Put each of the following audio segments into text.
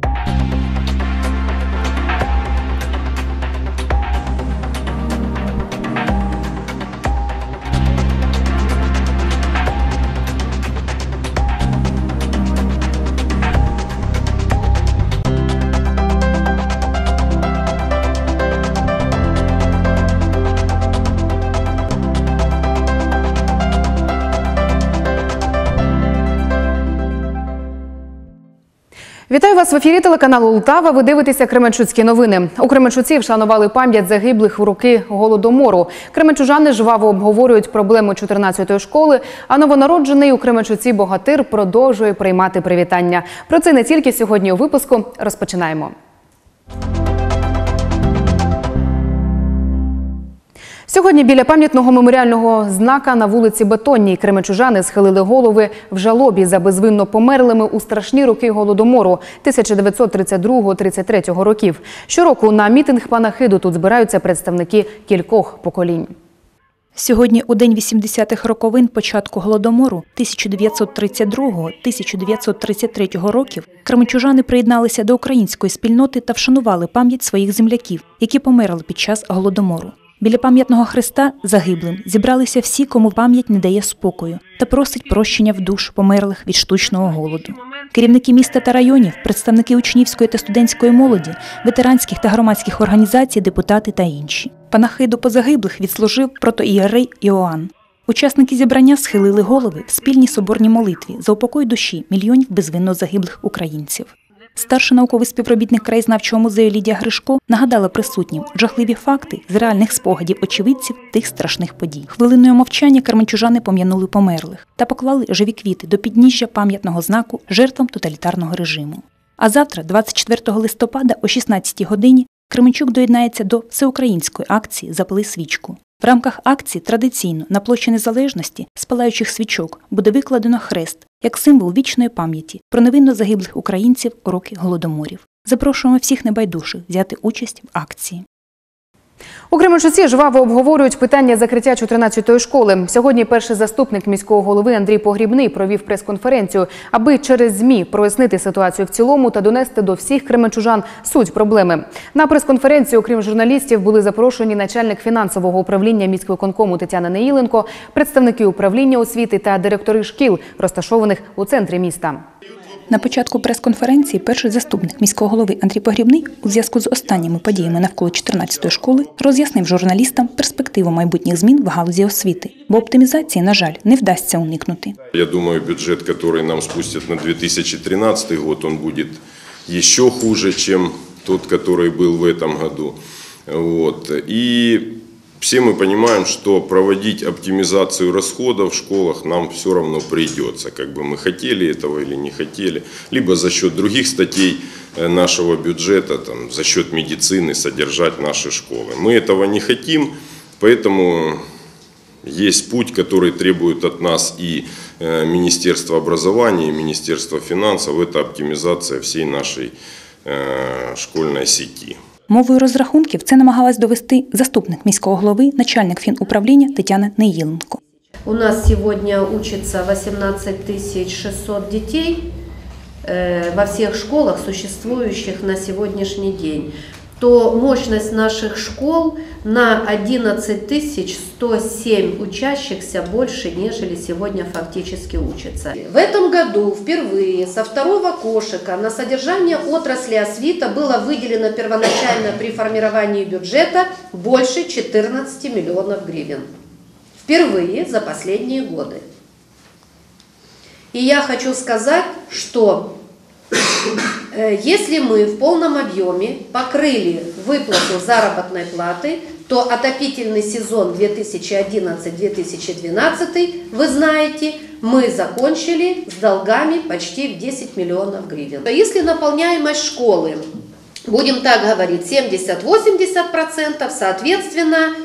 you Вітаю вас в ефірі телеканалу Лтава. Ви дивитеся Кременчуцькі новини. У Кременчуці вшанували пам'ять загиблих в роки голодомору. Кременчужани жваво обговорюють проблему 14-ї школи. А новонароджений у Кременчуці богатир продовжує приймати привітання. Про це не тільки сьогодні у випуску. Розпочинаємо. Сьогодні біля пам'ятного меморіального знака на вулиці Бетонній кременчужани схилили голови в жалобі за безвинно померлими у страшні роки голодомору 1932-33 років. Щороку на мітинг панахиду тут збираються представники кількох поколінь. Сьогодні, у день 80-х роковин початку голодомору 1932-1933 років, кременчужани приєдналися до української спільноти та вшанували пам'ять своїх земляків, які померли під час голодомору. Біля пам'ятного хреста загиблим зібралися всі, кому пам'ять не дає спокою, та просить прощення в душ померлих від штучного голоду. Керівники міста та районів, представники учнівської та студентської молоді, ветеранських та громадських організацій, депутати та інші. Панахиду позагиблих відслужив протоієрей Іоанн. Учасники зібрання схилили голови в спільній соборній молитві за упокой душі мільйонів безвинно загиблих українців. Старший науковий співробітник краєзнавчого музею Лідія Гришко нагадала присутнім жахливі факти з реальних спогадів очевидців тих страшних подій. Хвилиною мовчання карменчужани пом'янули померлих та поклали живі квіти до підніжжя пам'ятного знаку жертвам тоталітарного режиму. А завтра, 24 листопада, о 16 годині, Кременчук доєднається до всеукраїнської акції Запали свічку. В рамках акції традиційно на площі Незалежності з палаючих свічок буде викладено хрест як символ вічної пам'яті про невинно загиблих українців у роки голодоморів. Запрошуємо всіх небайдужих взяти участь в акції. У Кременчуці жваво обговорюють питання закриття 14-ї школи. Сьогодні перший заступник міського голови Андрій Погрібний провів прес-конференцію, аби через ЗМІ прояснити ситуацію в цілому та донести до всіх кременчужан суть проблеми. На прес-конференцію, окрім журналістів, були запрошені начальник фінансового управління міськвиконкому Тетяна Неїленко, представники управління освіти та директори шкіл, розташованих у центрі міста. На початку прес-конференції перший заступник міського голови Андрій Погрібний у зв'язку з останніми подіями навколо 14-ї школи роз'яснив журналістам перспективу майбутніх змін в галузі освіти, бо оптимізації, на жаль, не вдасться уникнути. Я думаю, бюджет, который нам спустят на 2013 год, он будет еще хуже, чем тот, который был в этом году. Вот. И все мы понимаем, что проводить оптимизацию расходов в школах нам все равно придется, как бы мы хотели этого или не хотели, либо за счет других статей э, нашего бюджета, там, за счет медицины содержать наши школы. Мы этого не хотим, поэтому есть путь, который требует от нас и э, Министерство образования, и Министерство финансов, это оптимизация всей нашей э, школьной сети. Мовою розрахунків це намагалась довести заступник міського голови, начальник фінуправління Тетяна Неїленко. У нас сьогодні учиться 18 600 дітей э, во всіх школах, существующих на сьогоднішній день то мощність наших школ на 11 107 учащихся больше, нежели сегодня фактически учатся. В этом году впервые со второго кошика на содержание отрасли освита было выделено первоначально при формировании бюджета больше 14 миллионов гривен. Впервые за последние годы. И я хочу сказать, что Э, если мы в полном объеме покрыли выплату заработной платы, то отопительный сезон 2011-2012, вы знаете, мы закончили с долгами почти в 10 миллионов гривен. Если наполняемость школы, будем так говорить, 70-80%, соответственно,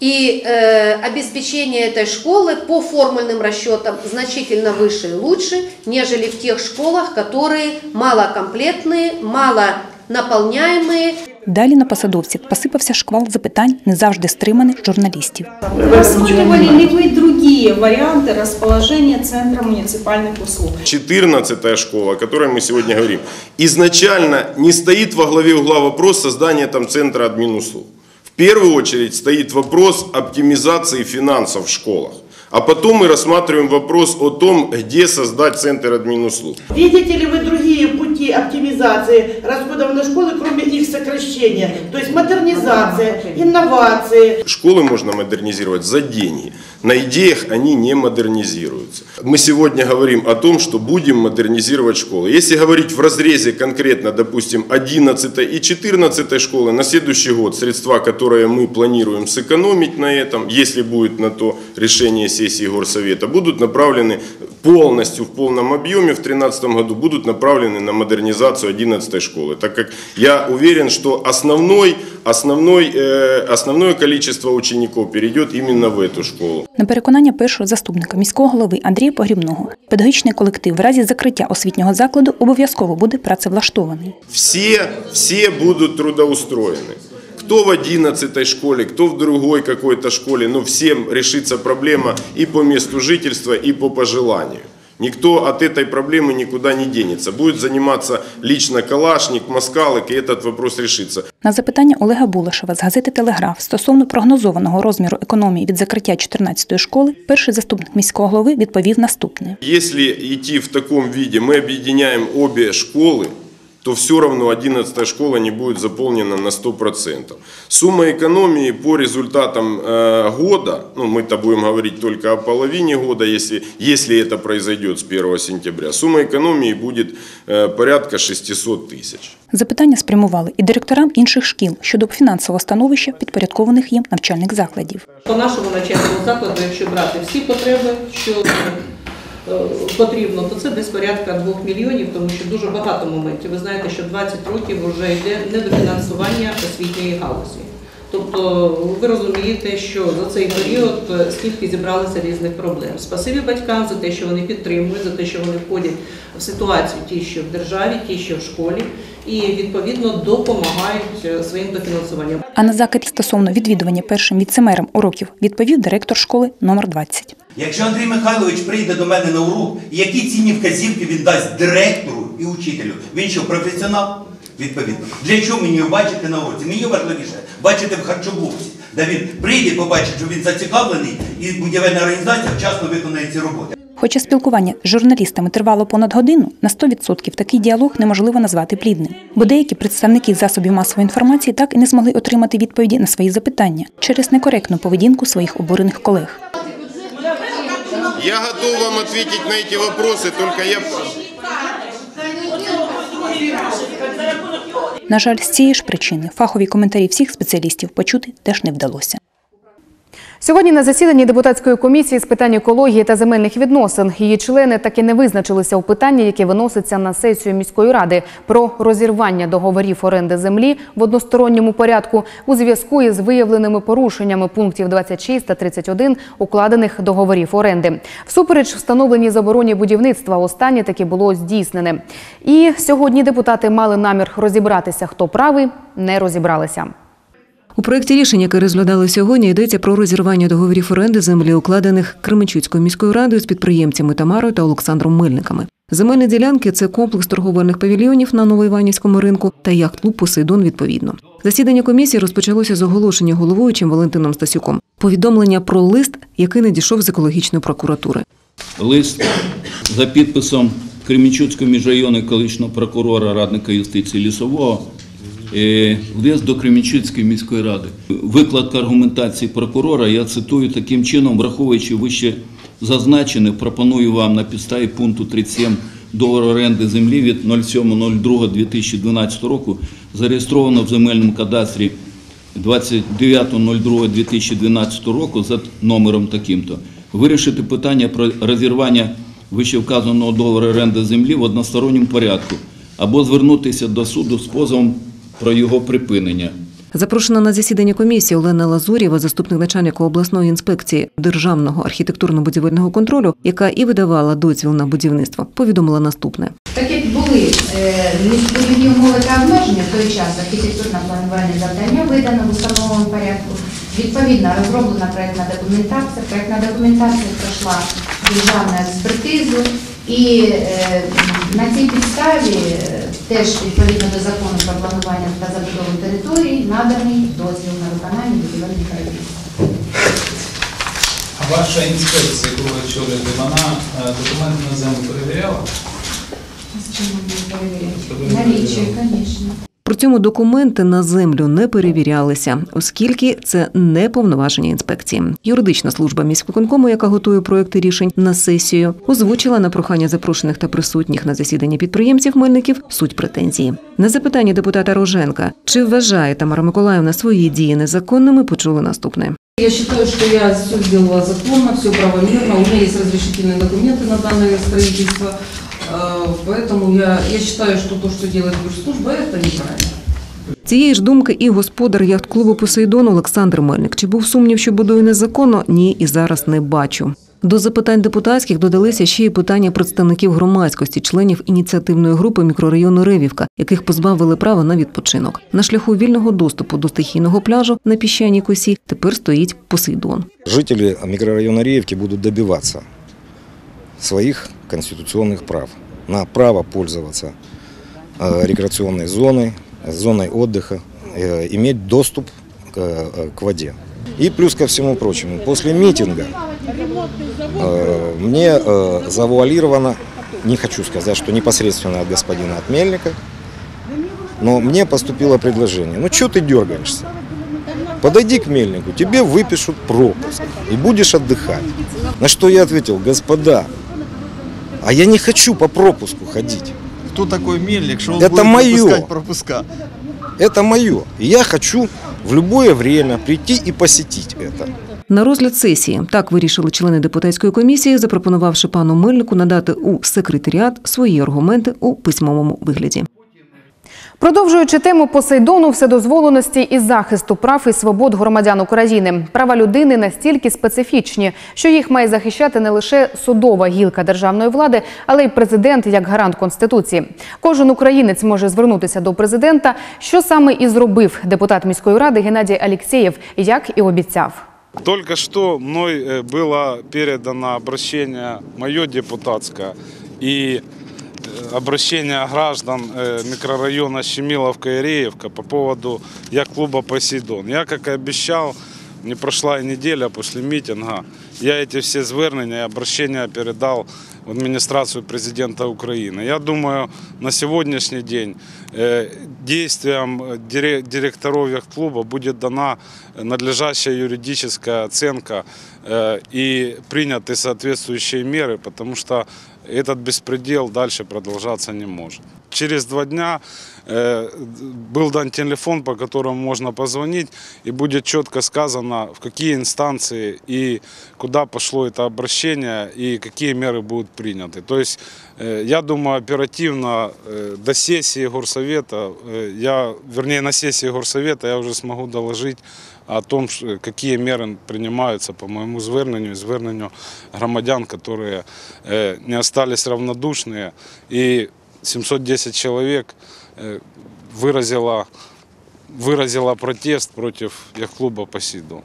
и э, обеспечение этой школы по формульным расчетам значительно выше и лучше, нежели в тех школах, которые малокомплектные, мало наполняемые. Далі на посадовців посипався шквал запитань, не завжди стриманих журналістів. Рассматривали ли вы другие варианты расположения Центра муниципальных услуг? 14 школа, о которой мы сегодня говорим, изначально не стоит во главе угла вопрос создания там центра админуслуг. В первую очередь стоит вопрос оптимизации финансов в школах. А потом мы рассматриваем вопрос о том, где создать центр админуслуг. Видите ли вы другие пути оптимизации расходов на школы, кроме их сокращения? То есть модернизация, инновации. Школы можно модернизировать за деньги. На идеях они не модернизируются. Мы сегодня говорим о том, что будем модернизировать школы. Если говорить в разрезе конкретно, допустим, 11 и 14 школы, на следующий год средства, которые мы планируем сэкономить на этом, если будет на то решение сессии горсовета, будут направлены полностью в полном объеме в 2013 году, будут направлены на модернизацию 11 школы. Так как я уверен, что основной, основной, э, основное количество учеников перейдет именно в эту школу. На переконання першого заступника міського голови Андрія Погрібного, педагогічний колектив в разі закриття освітнього закладу обов'язково буде працевлаштований. Всі, всі будуть трудоустроєні. Кто в 11 школе, кто в другой какой-то школе, но всем решится проблема и по месту жительства, и по пожеланию. Никто от этой проблемы никуда не денется. Будет заниматься лично Калашник, Москалик, и этот вопрос решится. На запитання Олега Булашева з газети Телеграф стосовно прогнозованого розміру економії від закриття 14-ї школи, перший заступник міського голови відповів наступне. Если идти в таком виде, мы объединяем обе школы, то все равно 11 школа не будет заполнена на 100%. Сумма экономии по результатам э, года, ну мы-то будем говорить только о половине года, если, если это произойдет с 1 сентября, сумма экономии будет э, порядка 600 тысяч. Запитання спрямували і директорам інших шкіл щодо фінансового становища підпорядкованих їм навчальних закладів. По нашому навчальному закладу, якщо брати всі потреби, що е, потрібно, то це десь порядка 2 мільйонів, тому що дуже багато моментів. Ви знаєте, що 20 років вже йде недофінансування освітньої галузі. Тобто ви розумієте, що за цей період е, скільки зібралося різних проблем. Спасибі батькам за те, що вони підтримують, за те, що вони входять в ситуацію ті, що в державі, ті, що в школі, і відповідно допомагають е, своїм дофінансуванням. А на закид стосовно відвідування першим віцемером уроків відповів директор школи номер 20. Якщо Андрій Михайлович прийде до мене на урок, які цінні вказівки він дасть директору і учителю? Він що, професіонал? Відповідно. Для чого мені його бачити на уроці? Мені важливіше бачити в харчоблоці, де він прийде, побачить, що він зацікавлений, і будівельна організація вчасно виконає ці роботи. Хоча спілкування з журналістами тривало понад годину, на 100% такий діалог неможливо назвати плідним, бо деякі представники засобів масової інформації так і не змогли отримати відповіді на свої запитання через некоректну поведінку своїх обурених колег. Я готов вам ответить на эти вопросы, только я... На жаль, з цієї ж причини фахові коментарі всіх спеціалістів почути теж не вдалося. Сьогодні на засіданні депутатської комісії з питань екології та земельних відносин її члени так і не визначилися у питанні, яке виноситься на сесію міської ради про розірвання договорів оренди землі в односторонньому порядку у зв'язку із виявленими порушеннями пунктів 26 та 31 укладених договорів оренди. Всупереч встановленій забороні будівництва, останнє таки було здійснене. І сьогодні депутати мали намір розібратися, хто правий, не розібралися. У проєкті рішення, яке розглядали сьогодні, йдеться про розірвання договорів оренди землі, укладених Кременчуцькою міською радою з підприємцями Тамарою та Олександром Мельниками. Земельні ділянки це комплекс торговельних павільйонів на Новоіванівському ринку та яхт-клуб Посейдон відповідно. Засідання комісії розпочалося з оголошення головуючим Валентином Стасюком. Повідомлення про лист, який надійшов з екологічної прокуратури. лист за підписом Кремінчуцького міжрайонного колишнього прокурора, радника юстиції Лісового, е, лист до Кремінчуцької міської ради. Викладка аргументації прокурора, я цитую таким чином, враховуючи вище зазначене, пропоную вам на підставі пункту 37 договору оренди землі від 07.02.2012 року, зареєстровано в земельному кадастрі 29.02.2012 року за номером таким-то вирішити питання про розірвання вищевказаного договору оренди землі в односторонньому порядку або звернутися до суду з позовом про його припинення. Запрошена на засідання комісії Олена Лазурєва, заступник начальника обласної інспекції державного архітектурно-будівельного контролю, яка і видавала дозвіл на будівництво, повідомила наступне. Були містобудівні умови та обмеження в той час архітектурно планувальне завдання видано в установленому порядку, відповідно розроблена проєктна документація. Проєктна документація пройшла державну експертизу і е, на цій підставі е, теж відповідно до закону про планування та забудову територій наданий дозвіл на виконання будівельних робіт. А ваша інспекція, яку ви очолюєте, вона е, документи на землю перевіряла? Налічує, звісно. При цьому документи на землю не перевірялися, оскільки це не повноваження інспекції. Юридична служба міськвиконкому, яка готує проекти рішень на сесію, озвучила на прохання запрошених та присутніх на засіданні підприємців Мельників суть претензії. На запитання депутата Роженка, чи вважає Тамара Миколаївна свої дії незаконними, почули наступне. Я считаю, что я все сделала законно, все правомерно. У меня есть разрешительные документы на данное строительство. Э, Поэтому я, я считаю, что то, что делает юрслужба, это неправильно. Цієї ж думки і господар яхт-клубу Посейдон Олександр Мельник. Чи був сумнів, що будує незаконно? Ні, і зараз не бачу. До запитань депутатських додалися ще й питання представників громадськості, членів ініціативної групи мікрорайону Ревівка, яких позбавили права на відпочинок. На шляху вільного доступу до стихійного пляжу на піщаній косі тепер стоїть Посейдон. Жители микрорайона Реевки будут добиваться своих конституционных прав На право пользоваться э, рекреационной зоной, зоной отдыха, э, иметь доступ к, э, к воде. И плюс ко всему прочему, после митинга мне завуалировано, не хочу сказать, что непосредственно от господина Отмельника, но мне поступило предложение. Ну что ты дергаешься? Подойди к мельнику, тебе выпишут пропуск и будешь отдыхать. На что я ответил, господа, а я не хочу по пропуску ходить. Кто такой мельник, что он Это будет моё. пропускать пропуска? Это мое. И я хочу в любое время прийти и посетить это. На розгляд сесії так вирішили члени депутатської комісії, запропонувавши пану Мельнику надати у секретаріат свої аргументи у письмовому вигляді. Продовжуючи тему Посейдону, вседозволеності і захисту прав і свобод громадян України. Права людини настільки специфічні, що їх має захищати не лише судова гілка державної влади, але й президент як гарант конституції. Кожен українець може звернутися до президента, що саме і зробив депутат міської ради Геннадій Алєксєєв, як і обіцяв. Только что мной э, было передано обращение мое депутатское и э, обращение граждан э, микрорайона Щемиловка и Реевка по поводу яхт-клуба «Посейдон». Я, как и обещал, не прошла и неделя после митинга. Я эти все звернення и обращения передал в администрацию президента Украины. Я думаю, на сегодняшний день э, действиям э, дире- директоров яхт-клуба будет дана надлежащая юридическая оценка э, и приняты соответствующие меры, потому что этот беспредел дальше продолжаться не может. Через два дня э, был дан телефон, по которому можно позвонить, и будет четко сказано, в какие инстанции и куда пошло это обращение, и какие меры будут приняты. То есть, э, я думаю, оперативно э, до сессии горсовета, э, я, вернее, на сессии горсовета я уже смогу доложить о том, ш- какие меры принимаются по моему зверненню и зверненню громадян, которые э, не остались равнодушные. И 710 человек э, выразило, выразило протест против яхт-клуба «Посейдон».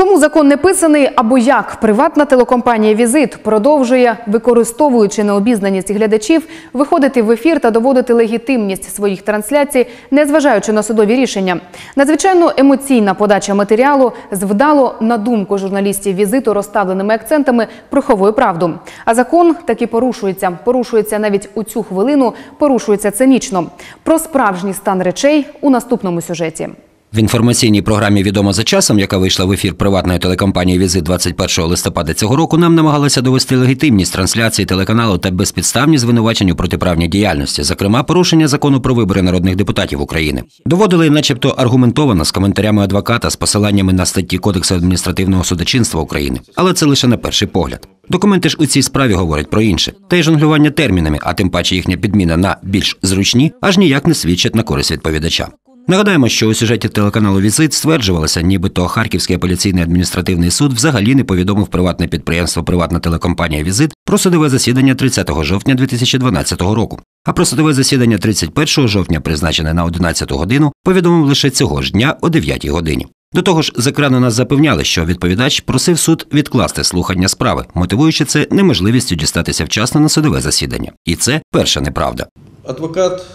Кому закон не писаний або як приватна телекомпанія Візит продовжує, використовуючи необізнаність глядачів, виходити в ефір та доводити легітимність своїх трансляцій, незважаючи на судові рішення. Надзвичайно емоційна подача матеріалу з вдало, на думку журналістів візиту, розставленими акцентами, приховує правду. А закон таки порушується. Порушується навіть у цю хвилину, порушується цинічно. Про справжній стан речей у наступному сюжеті. В інформаційній програмі Відомо за часом, яка вийшла в ефір приватної телекомпанії Візит 21 листопада цього року, нам намагалися довести легітимність трансляції телеканалу та безпідставні звинувачення у протиправній діяльності, зокрема порушення закону про вибори народних депутатів України. Доводили, начебто, аргументовано з коментарями адвоката з посиланнями на статті Кодексу адміністративного судочинства України, але це лише на перший погляд. Документи ж у цій справі говорять про інше, та й жонглювання термінами, а тим паче їхня підміна на більш зручні, аж ніяк не свідчать на користь відповідача. Нагадаємо, що у сюжеті телеканалу Візит стверджувалося, нібито Харківський апеляційний адміністративний суд взагалі не повідомив приватне підприємство Приватна телекомпанія Візит про судове засідання 30 жовтня 2012 року. А про судове засідання 31 жовтня, призначене на 11 годину, повідомив лише цього ж дня о 9 годині. До того ж, з екрану нас запевняли, що відповідач просив суд відкласти слухання справи, мотивуючи це неможливістю дістатися вчасно на судове засідання. І це перша неправда. Адвокат,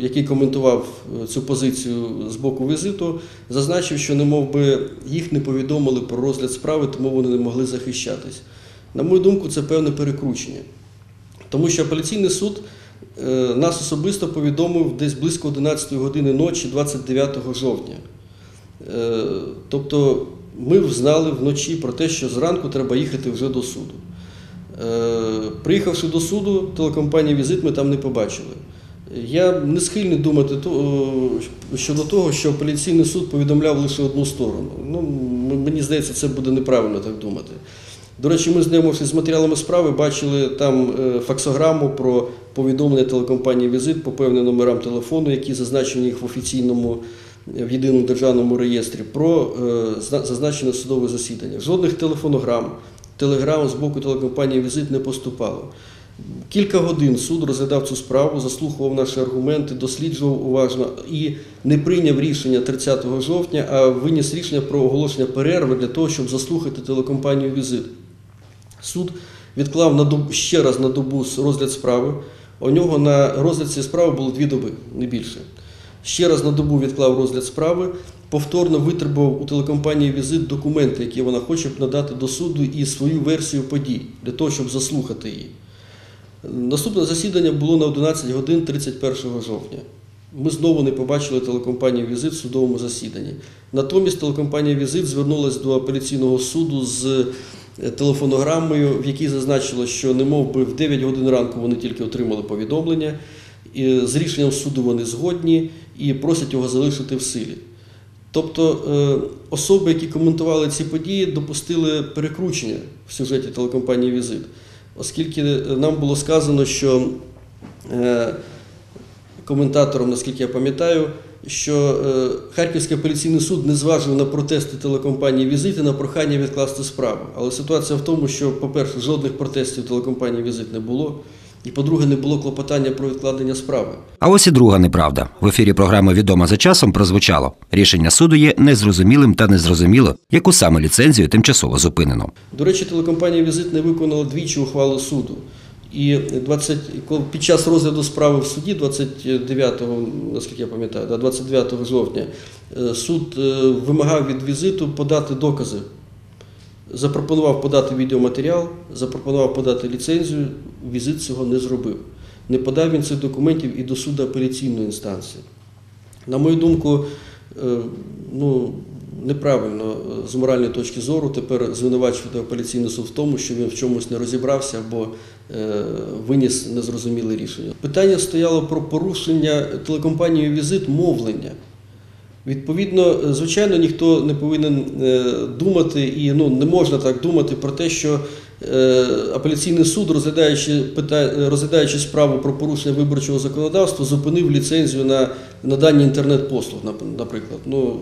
який коментував е, цю позицію з боку візиту, зазначив, що не мов би їх не повідомили про розгляд справи, тому вони не могли захищатись. На мою думку, це певне перекручення. Тому що апеляційний суд е, нас особисто повідомив десь близько 11 години ночі 29 жовтня. Е, Тобто ми знали вночі про те, що зранку треба їхати вже до суду. Е, Приїхавши до суду, телекомпанії Візит ми там не побачили. Я не схильний думати е, щодо того, що апеляційний суд повідомляв лише одну сторону. Ну, мені здається, це буде неправильно так думати. До речі, ми знайомившись з матеріалами справи, бачили там е, факсограму про повідомлення телекомпанії Візит по певним номерам телефону, які зазначені їх в офіційному е, в єдиному державному реєстрі, про зазначене судове засідання. Жодних телефонограм, телеграм з боку телекомпанії Візит не поступало. Кілька годин суд розглядав цю справу, заслухував наші аргументи, досліджував уважно і не прийняв рішення 30 жовтня, а виніс рішення про оголошення перерви для того, щоб заслухати телекомпанію Візит. Суд відклав на добу, ще раз на добу розгляд справи. У нього на розгляд цієї справи було дві доби, не більше. Ще раз на добу відклав розгляд справи, повторно витребував у телекомпанії Візит документи, які вона хоче надати до суду, і свою версію подій для того, щоб заслухати її. Наступне засідання було на 11 годин 31 жовтня. Ми знову не побачили телекомпанію Візит в судовому засіданні. Натомість телекомпанія Візит звернулася до апеляційного суду з е, телефонограмою, в якій зазначило, що не мов би в 9 годин ранку вони тільки отримали повідомлення. І з рішенням суду вони згодні і просять його залишити в силі. Тобто е, особи, які коментували ці події, допустили перекручення в сюжеті телекомпанії Візит, оскільки е, нам було сказано, що е, коментатором, наскільки я пам'ятаю, що е, Харківський апеляційний суд не зважив на протести телекомпанії Візит і на прохання відкласти справу. Але ситуація в тому, що, по-перше, жодних протестів телекомпанії Візит не було, і по-друге, не було клопотання про відкладення справи. А ось і друга неправда. В ефірі програми Відомо за часом прозвучало. Рішення суду є незрозумілим та незрозуміло, яку саме ліцензію тимчасово зупинено. До речі, телекомпанія Візит не виконала двічі ухвалу суду. І 20, коли під час розгляду справи в суді, 29, наскільки я пам'ятаю, 29 жовтня, е, суд е, вимагав від візиту подати докази. Запропонував подати відеоматеріал, запропонував подати ліцензію, візит цього не зробив. Не подав він цих документів і до суду апеляційної інстанції. На мою думку, е, ну, неправильно е, з моральної точки зору тепер звинувачувати апеляційний суд в тому, що він в чомусь не розібрався або е, виніс незрозуміле рішення. Питання стояло про порушення телекомпанією Візит мовлення. Відповідно, звичайно, ніхто не повинен е, думати і ну, не можна так думати про те, що е, апеляційний суд, розглядаючи, розглядаючи справу про порушення виборчого законодавства, зупинив ліцензію на надання інтернет-послуг, нап- наприклад. Ну,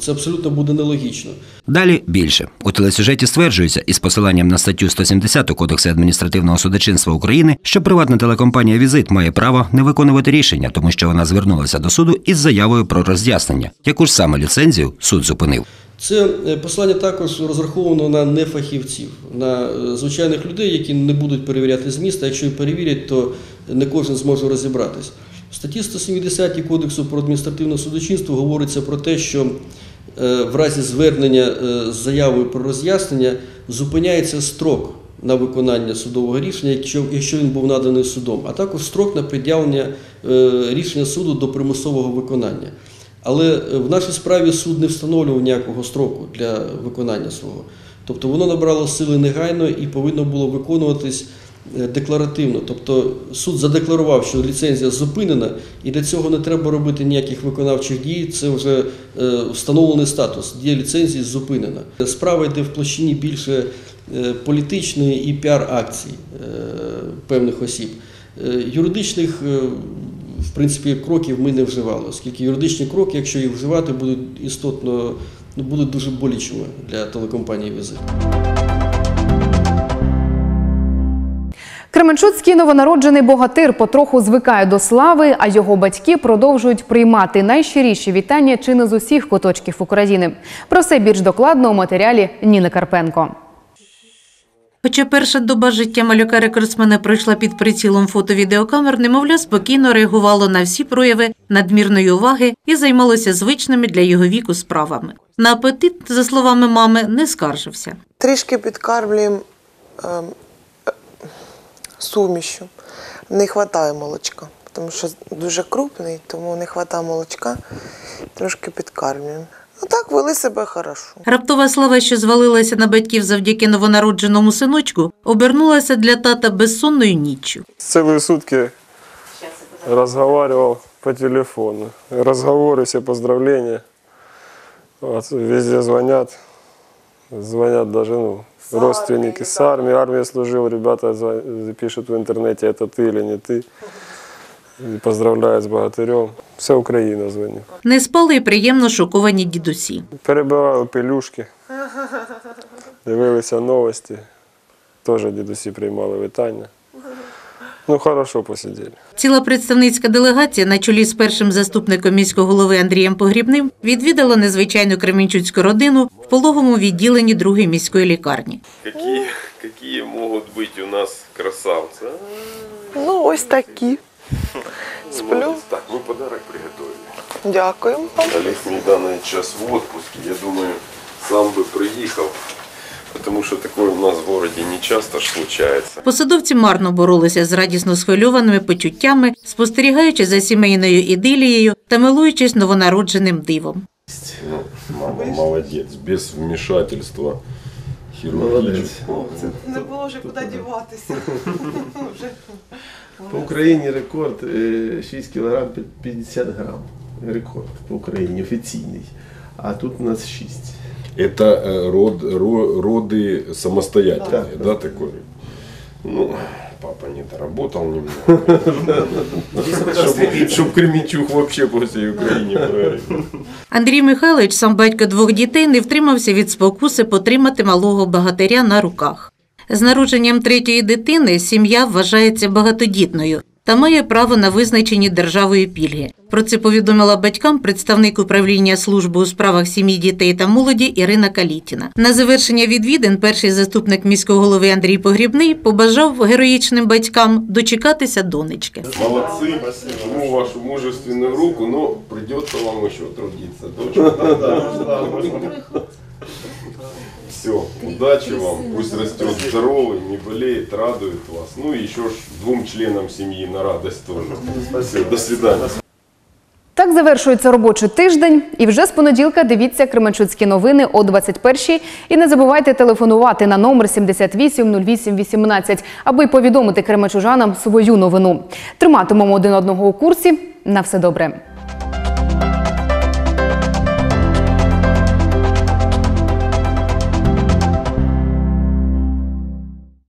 це абсолютно буде нелогічно. Далі більше у телесюжеті стверджується із посиланням на статтю 170 Кодексу адміністративного судочинства України, що приватна телекомпанія Візит має право не виконувати рішення, тому що вона звернулася до суду із заявою про роз'яснення, яку ж саме ліцензію суд зупинив. Це е, послання також розраховано на нефахівців, на е, звичайних людей, які не будуть перевіряти зміст, а якщо і перевірять, то не кожен зможе розібратись. В статті 170 Кодексу про адміністративне судочинство говориться про те, що в разі звернення е, з заявою про роз'яснення зупиняється строк на виконання судового рішення, якщо, він був наданий судом, а також строк на пред'явлення е, рішення суду до примусового виконання. Але е, в нашій справі суд не встановлював ніякого строку для виконання свого. Тобто воно набрало сили негайно і повинно було виконуватись е, декларативно. Тобто суд задекларував, що ліцензія зупинена, і для цього не треба робити ніяких виконавчих дій. Це вже е, встановлений статус. Дія ліцензії зупинена. Справа йде в площині більше е, політичної і піар-акцій е, певних осіб. Е, Юридичних е, в принципі, кроків ми не вживали, оскільки юридичні кроки, якщо їх вживати, будуть істотно ну, будуть дуже болючими для телекомпанії «Візит». Кременчуцький новонароджений богатир потроху звикає до слави, а його батьки продовжують приймати найщиріші вітання чи не з усіх куточків України. Про все більш докладно у матеріалі Ніни Карпенко. Хоча перша доба життя малюка рекордсмена пройшла під прицілом фото-відеокамер, немовля спокійно реагувало на всі прояви надмірної уваги і займалося звичними для його віку справами. На апетит, за словами мами, не скаржився. Трішки підкармлюємо ем, сумішю. Не вистачає молочка, тому що дуже крупний, тому не вистачає молочка. Трошки підкармлюємо. А так вели себе хорошо. Раптова слава, що звалилася на батьків завдяки новонародженому синочку, обернулася для тата безсонною ніччю. Целые сутки разговаривал по телефону. Разговоры, все поздравления. Вот, везде звонят. Звонят даже ну, родственники с армии. Армия служил, ребята зва- пишут в интернете, это ты или не ты. И поздравляют с богатырем. Вся Украина звонит. Не спали й приємно шоковані дідусі. Перебирали пелюшки, дивилися новості. Теж дідусі приймали вітання. Ну, хорошо посиділи. Ціла представницька делегація на чолі з першим заступником міського голови Андрієм Погрібним відвідала незвичайну кремінчуцьку родину в пологовому відділенні другої міської лікарні. Какие, какие могут быть у нас красавцы? а? Ну, ось такі. Сплю. Так, мы подарок приготовили. Дякую. Олег в данный час в отпуске. Я думаю, сам бы приехал, потому что такое у нас в городе не часто ж случается. Посадовці марно боролися з радісно схвильованими почуттями, спостерігаючи за сімейною ідилією та милуючись новонародженим дивом. Ну, мама молодец, без вмешательства хирургического. Не було вже куди діватися. По Україні рекорд е, 6 кг 50 грам. Рекорд по Україні офіційний. А тут у нас 6 Это э, род, ро- роды самостоятельные, Да, да, да. такой? Ну, папа не доработал немного. Чтоб- Чтоб Кременчуг вообще по всей Украине правильно. Андрій Михайлович, сам батько двох дітей, не втримався від спокуси потримати малого багатиря на руках. З народженням третьої дитини сім'я вважається багатодітною та має право на визначені державою пільги. Про це повідомила батькам представник управління служби у справах сім'ї, дітей та молоді Ірина Калітіна. На завершення відвідин перший заступник міського голови Андрій Погрібний побажав героїчним батькам дочекатися донечки. Молодцы, жму вашу мужественную руку, но придется вам еще трудиться. Все, удачи вам, пусть растет здоровый, не болеет, радует вас. Ну и еще ж двум членам семьи на радость тоже. Все, до свидания. Так завершується робочий тиждень. І вже з понеділка дивіться Кременчуцькі новини о 21-й. І не забувайте телефонувати на номер 78 08 18, аби повідомити кременчужанам свою новину. Триматимемо один одного у курсі. На все добре.